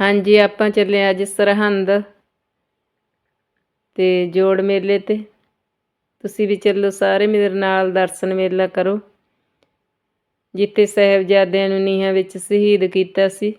ਹਾਂਜੀ, ਆਪਾਂ ਚੱਲੇ ਅੱਜ ਸਰਹੰਦ ਤੇ ਜੋੜ ਮੇਲੇ ਤੇ। ਤੁਸੀਂ ਵੀ ਚੱਲੋ ਸਾਰੇ ਮੇਰੇ ਨਾਲ, ਦਰਸ਼ਨ ਮੇਲਾ ਕਰੋ। ਜਿੱਥੇ ਸਾਹਿਬਜ਼ਾਦਿਆਂ ਨੂੰ ਨੀਹਾਂ ਵਿੱਚ ਸ਼ਹੀਦ ਕੀਤਾ ਸੀ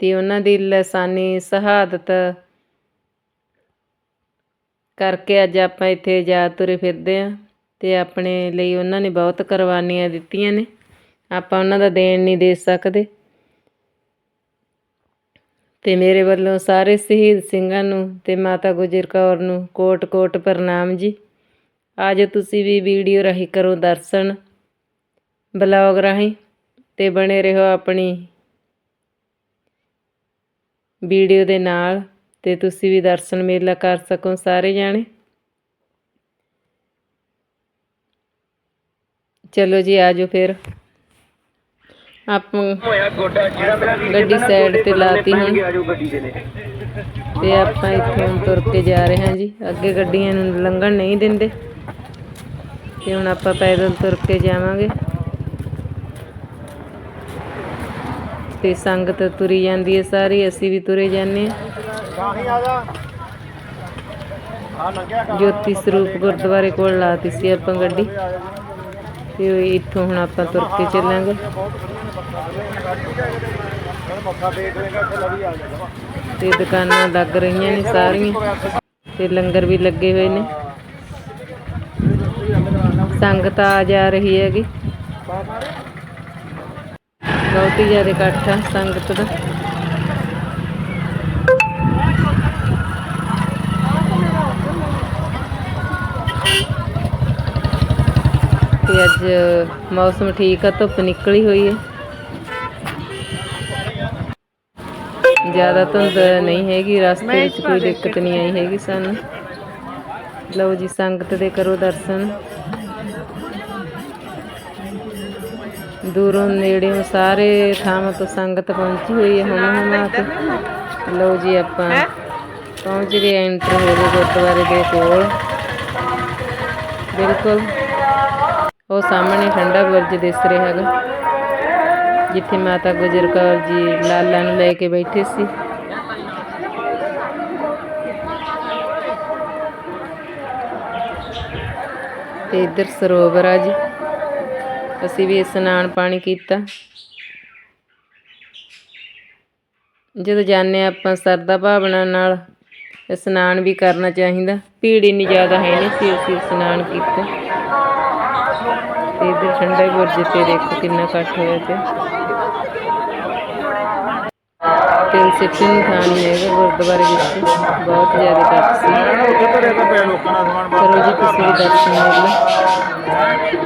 ਤੇ ਉਹਨਾਂ ਦੀ ਲਸਾਨੀ ਸ਼ਹਾਦਤ ਕਰਕੇ ਅੱਜ ਆਪਾਂ ਇੱਥੇ ਜਾ ਤੁਰੇ ਫਿਰਦੇ ਆ ਤੇ ਆਪਣੇ ਲਈ ਉਹਨਾਂ ਨੇ ਬਹੁਤ ਕੁਰਬਾਨੀਆਂ ਦਿੱਤੀਆਂ ਨੇ। ਆਪਾਂ ਉਹਨਾਂ ਦਾ ਦੇਣ ਨਹੀਂ ਦੇ ਸਕਦੇ। ਤੇ ਮੇਰੇ ਵੱਲੋਂ ਸਾਰੇ ਸ਼ਹੀਦ ਸਿੰਘਾਂ ਨੂੰ ਤੇ ਮਾਤਾ ਗੁਜਰ ਕੌਰ ਨੂੰ ਕੋਟ-ਕੋਟ ਪ੍ਰਣਾਮ ਜੀ। ਅੱਜ ਤੁਸੀਂ ਵੀ ਵੀਡੀਓ ਰਾਹੀਂ ਕਰੋ ਦਰਸ਼ਨ, ਬਲੌਗ ਰਾਹੀਂ ਤੇ ਬਣੇ ਰਹੋ ਆਪਣੀ ਵੀਡੀਓ ਦੇ ਨਾਲ ਤੇ ਤੁਸੀਂ ਵੀ ਦਰਸ਼ਨ ਮੇਲਾ ਕਰ ਸਕੋ ਸਾਰੇ ਜਾਣੇ। ਚਲੋ ਜੀ, ਆਜੋ ਫਿਰ। ਆਪਾਂ ਗੱਡੀ ਸਾਈਡ ਤੇ ਲਾਤੀ ਹੁਣ ਤੇ ਆਪਾਂ ਇੱਥੋਂ ਤੁਰ ਕੇ ਜਾ ਰਹੇ ਹਾਂ ਜੀ। ਅੱਗੇ ਗੱਡੀਆਂ ਨੂੰ ਲੰਘਣ ਨਹੀਂ ਦਿੰਦੇ। ਤੇ ਹੁਣ ਆਪਾਂ ਪੈਦਲ ਤੁਰ ਕੇ ਜਾਵਾਂਗੇ। ਤੇ ਸੰਗਤ ਤੁਰੀ ਜਾਂਦੀ ਹੈ ਸਾਰੀ ਅਸੀਂ ਵੀ ਤੁਰੇ ਜਾਂਦੇ ਹਾਂ। ਜੋਤੀ ਸਰੂਪ ਗੁਰਦੁਆਰੇ ਕੋਲ ਲਾਤੀ ਸੀ ਆਪਾਂ ਗੱਡੀ। ਫਿਰ ਇੱਥੋਂ ਹੁਣ ਆਪਾਂ ਤੁਰ ਕੇ ਚੱਲਾਂਗੇ। ਤੇ ਦੁਕਾਨਾਂ ਲੱਗ ਰਹੀਆਂ ਨੇ ਸਾਰੀਆਂ। ਤੇ ਲੰਗਰ ਵੀ ਲੱਗੇ ਹੋਏ ਨੇ। ਸੰਗਤ ਆ ਜਾ ਰਹੀ ਹੈਗੀ। ਬਹੁਤ ਹੀ ਜ਼ਿਆਦਾ ਇਕੱਠ ਆ ਸੰਗਤ ਦਾ ਤੇ ਅੱਜ ਮੌਸਮ ਠੀਕ ਆ, ਧੁੱਪ ਨਿਕਲੀ ਹੋਈ ਹੈ ਜ਼ਿਆਦਾ ਧੁੰਦ ਨਹੀਂ ਹੈਗੀ, ਰਸਤੇ ਵਿੱਚ ਕੋਈ ਦਿੱਕਤ ਨਹੀਂ ਆਈ ਹੈਗੀ ਸਾਨੂੰ। ਲਓ ਜੀ, ਸੰਗਤ ਦੇ ਕਰੋ ਦਰਸ਼ਨ। ਦੂਰੋਂ ਨੇੜਿਓਂ ਸਾਰੇ ਥਾਵਾਂ ਤੋਂ ਸੰਗਤ ਪਹੁੰਚੀ ਹੋਈ ਹੈ ਹਮ ਹਮਾ ਕੇ। ਲਓ ਜੀ, ਆਪਾਂ ਪਹੁੰਚ ਗਏ ਐਂਟਰ ਹੋ ਗਏ ਗੁਰਦੁਆਰੇ ਦੇ ਕੋਲ। ਬਿਲਕੁਲ। ਉਹ ਸਾਹਮਣੇ ਠੰਡਾ ਬੁਰਜ ਦਿਸ ਰਿਹਾ ਹੈਗਾ, ਜਿੱਥੇ ਮਾਤਾ ਗੁਜਰ ਕੌਰ ਜੀ ਲਾਲਾ ਨੂੰ ਲੈ ਕੇ ਬੈਠੇ ਸੀ। ਤੇ ਇੱਧਰ ਸਰੋਵਰ ਆ ਜੀ, ਅਸੀਂ ਵੀ ਇਸ਼ਨਾਨ ਪਾਣੀ ਕੀਤਾ। ਜਦੋਂ ਜਾਂਦੇ ਹਾਂ ਆਪਾਂ ਸਰਦਾ ਭਾਵਨਾ ਨਾਲ ਇਸ਼ਨਾਨ ਵੀ ਕਰਨਾ ਚਾਹੀਦਾ, ਭੀੜ ਇੰਨੀ ਜ਼ਿਆਦਾ ਹੈ ਨਹੀਂ ਸੀ ਅਸੀਂ ਇਸ਼ਨਾਨ ਕੀਤਾ। ਤੇ ਇਧਰ ਠੰਡੇ ਬੁਰਜ ਤੇ ਦੇਖੋ ਕਿੰਨਾ ਇਕੱਠ ਹੋਇਆ ਪਿਆ ਤੇਲ ਸਿੱਟਣ ਨੂੰ ਥਾਂ ਨਹੀਂ ਹੈਗਾ ਗੁਰਦੁਆਰੇ ਵਿੱਚ। ਬਹੁਤ ਜ਼ਿਆਦਾ ਇਕੱਠ ਸੀ। ਕਰੋ ਜੀ ਤੁਸੀਂ ਦਰਸ਼ਨ ਮੇਲਾ ਜਨ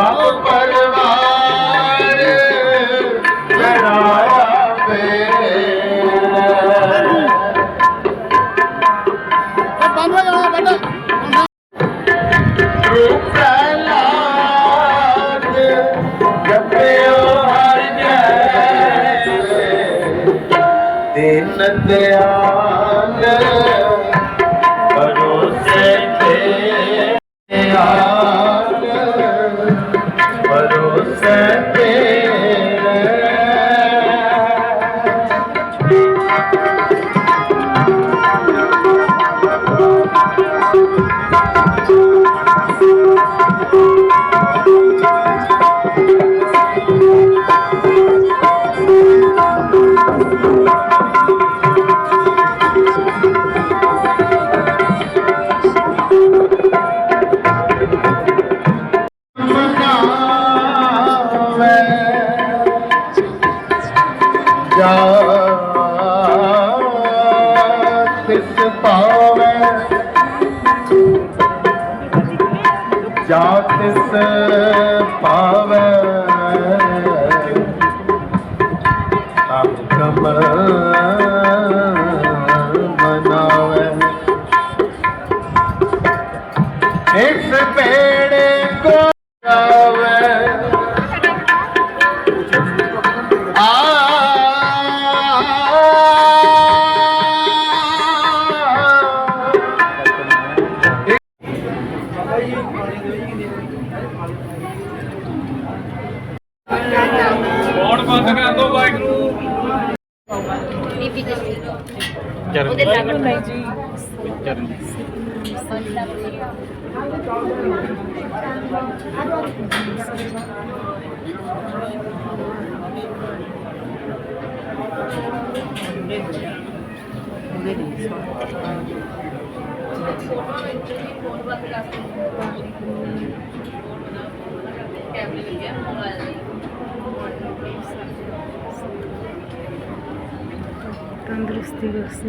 ਸਭ ਪਰਵਾਰ ਚੜਾਇਆ ਪੇ ਪ੍ਰਹਲਾਦ ਜਪਿਓ ਹਰਿ ਜੈ। ਦਿਨ ਦਿਆਲ ਜਾ। ਤਿਸ ਪਾਵੇ ਜਾ ਤਿਸ ਪਾਵੇ ਆਪ ਕਮਲ ਮਨਾਵੇ। ਇਸ ਪੇੜੇ ਫੋਨ ਬੰਦ ਕਰ ਦੋ ਵਾਹਿਗੁਰੂ ਉਹਦੇ ਲੱਗ ਤੰਦਰੁਸਤੀ ਬਖਸ਼ੇ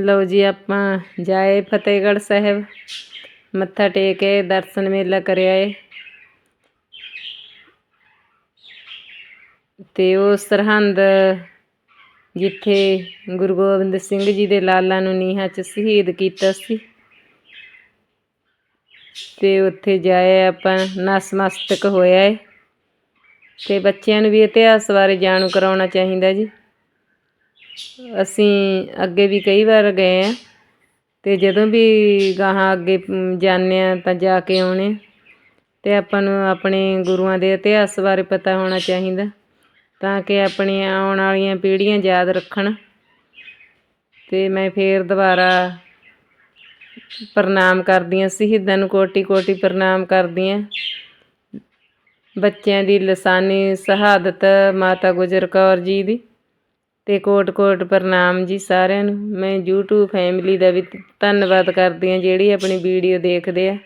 ਲਓ ਜੀ ਆਪਾਂ ਜਾਏ ਫਤਿਹਗੜ੍ਹ ਸਾਹਿਬ। ਮੱਥਾ ਟੇਕੇ ਦਰਸ਼ਨ ਮੇਲਾ ਕਰਿਆ ਏ। ਤੇ ਉਹ ਸਰਹੰਦ ਜਿੱਥੇ ਗੁਰੂ ਗੋਬਿੰਦ ਸਿੰਘ ਜੀ ਦੇ ਲਾਲਾਂ ਨੂੰ ਨੀਹਾਂ 'ਚ ਸ਼ਹੀਦ ਕੀਤਾ ਸੀ। ਤੇ ਉੱਥੇ ਜਾਏ ਆਪਾਂ ਨਸਮਸਤਕ ਹੋਇਆ ਏ। ਤੇ ਬੱਚਿਆਂ ਨੂੰ ਵੀ ਇਤਿਹਾਸ ਬਾਰੇ ਜਾਣੂ ਕਰਾਉਣਾ ਚਾਹੀਦਾ ਜੀ। ਅਸੀਂ ਅੱਗੇ ਵੀ ਕਈ ਵਾਰ ਗਏ ਹਾਂ ਅਤੇ ਜਦੋਂ ਵੀ ਗਾਹਾਂ ਅੱਗੇ ਜਾਂਦੇ ਹਾਂ ਤਾਂ ਜਾ ਕੇ ਆਉਣੇ ਅਤੇ ਆਪਾਂ ਨੂੰ ਆਪਣੇ ਗੁਰੂਆਂ ਦੇ ਇਤਿਹਾਸ ਬਾਰੇ ਪਤਾ ਹੋਣਾ ਚਾਹੀਦਾ ਤਾਂ ਕਿ ਆਪਣੀਆਂ ਆਉਣ ਵਾਲੀਆਂ ਪੀੜ੍ਹੀਆਂ ਯਾਦ ਰੱਖਣ ਅਤੇ ਮੈਂ ਫਿਰ ਦੁਬਾਰਾ ਪ੍ਰਣਾਮ ਕਰਦੀ ਹਾਂ, ਸ਼ਹੀਦਾਂ ਨੂੰ ਕੋਟੀ ਕੋਟੀ ਪ੍ਰਣਾਮ ਕਰਦੀ ਹਾਂ। ਬੱਚਿਆਂ ਦੀ ਲਸਾਨੀ, ਸ਼ਹਾਦਤ ਮਾਤਾ ਗੁਜਰ ਕੌਰ ਜੀ ਦੀ। ਅਤੇ ਕੋਟ ਕੋਟ ਪ੍ਰਣਾਮ ਜੀ ਸਾਰਿਆਂ ਨੂੰ। ਮੈਂ YouTube ਫੈਮਿਲੀ ਦਾ ਵੀ ਧੰਨਵਾਦ ਕਰਦੀ ਹਾਂ, ਜਿਹੜੀ ਆਪਣੀ ਵੀਡੀਓ ਦੇਖਦੇ ਆ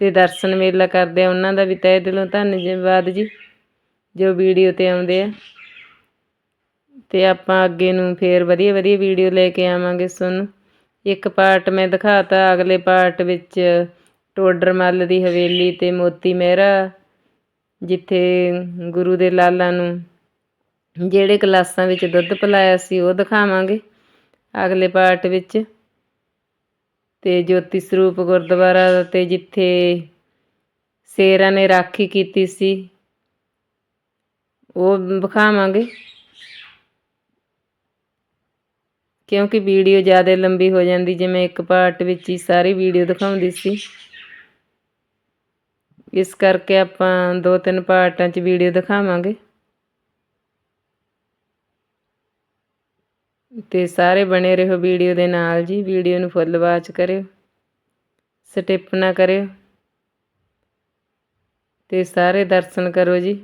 ਤੇ ਦਰਸ਼ਨ ਮੇਲਾ ਕਰਦੇ ਆ, ਉਹਨਾਂ ਦਾ ਵੀ ਤਹਿ ਦਿਲੋਂ ਧੰਨਵਾਦ ਜੀ, ਜੋ ਵੀਡੀਓ ਤੇ ਆਉਂਦੇ ਆ। ਤੇ ਆਪਾਂ ਅੱਗੇ ਨੂੰ ਫੇਰ ਵਧੀਆ ਵਧੀਆ ਵੀਡੀਓ ਲੈ ਕੇ ਆਵਾਂਗੇ ਤੁਹਾਨੂੰ। ਇੱਕ ਪਾਰਟ ਮੈਂ ਦਿਖਾਤਾ, ਅਗਲੇ ਪਾਰਟ ਵਿੱਚ ਟੋਡਰ ਮੱਲ ਦੀ ਹਵੇਲੀ ਤੇ ਮੋਤੀ ਮਹਿਰਾ, ਜਿੱਥੇ ਗੁਰੂ ਦੇ ਲਾਲਾਂ ਨੂੰ ਜਿਹੜੇ ਗਲਾਸਾਂ ਵਿੱਚ ਦੁੱਧ ਪਿਲਾਇਆ ਸੀ, ਉਹ ਦਿਖਾਵਾਂਗੇ ਅਗਲੇ ਪਾਰਟ ਵਿੱਚ। ਤੇ ਜੋਤੀ ਸਰੂਪ ਗੁਰਦੁਆਰਾ ਤੇ ਜਿੱਥੇ ਸ਼ੇਰਾਂ ਨੇ ਰਾਖੀ ਕੀਤੀ ਸੀ, ਉਹ ਵਿਖਾਵਾਂਗੇ। ਕਿਉਂਕਿ ਵੀਡੀਓ ਜ਼ਿਆਦਾ ਲੰਬੀ ਹੋ ਜਾਂਦੀ, ਜਿਵੇਂ ਇੱਕ ਪਾਰਟ ਵਿੱਚ ਹੀ ਸਾਰੀ ਵੀਡੀਓ ਦਿਖਾਉਂਦੀ ਸੀ। ਇਸ ਕਰਕੇ ਆਪਾਂ ਦੋ ਤਿੰਨ ਪਾਰਟਾਂ 'ਚ ਵੀਡੀਓ ਦਿਖਾਵਾਂਗੇ। ਤੇ ਸਾਰੇ ਬਣੇ ਰਹੋ ਵੀਡੀਓ ਦੇ ਨਾਲ ਜੀ, ਵੀਡੀਓ ਨੂੰ ਫੁੱਲ ਵਾਚ ਕਰਿਓ, ਸਟਿਪ ਨਾ ਕਰਿਓ ਤੇ ਸਾਰੇ ਦਰਸ਼ਨ ਕਰੋ ਜੀ।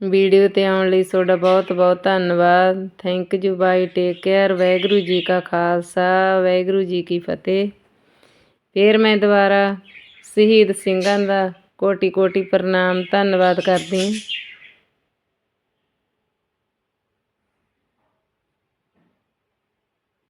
ਵੀਡੀਓ ਤੇ ਆਉਣ ਲਈ ਤੁਹਾਡਾ ਬਹੁਤ ਬਹੁਤ ਧੰਨਵਾਦ। Thank you bye take care Waheguru ji ਕਾ ਖਾਲਸਾ, ਵਾਹਿਗੁਰੂ ਜੀ ਕੀ ਫਤਿਹ। ਫਿਰ ਮੈਂ ਦੁਬਾਰਾ ਸ਼ਹੀਦ ਸਿੰਘਾਂ ਦਾ ਕੋਟੀ ਕੋਟੀ ਪ੍ਰਣਾਮ ਧੰਨਵਾਦ ਕਰਦੀ ਹਾਂ।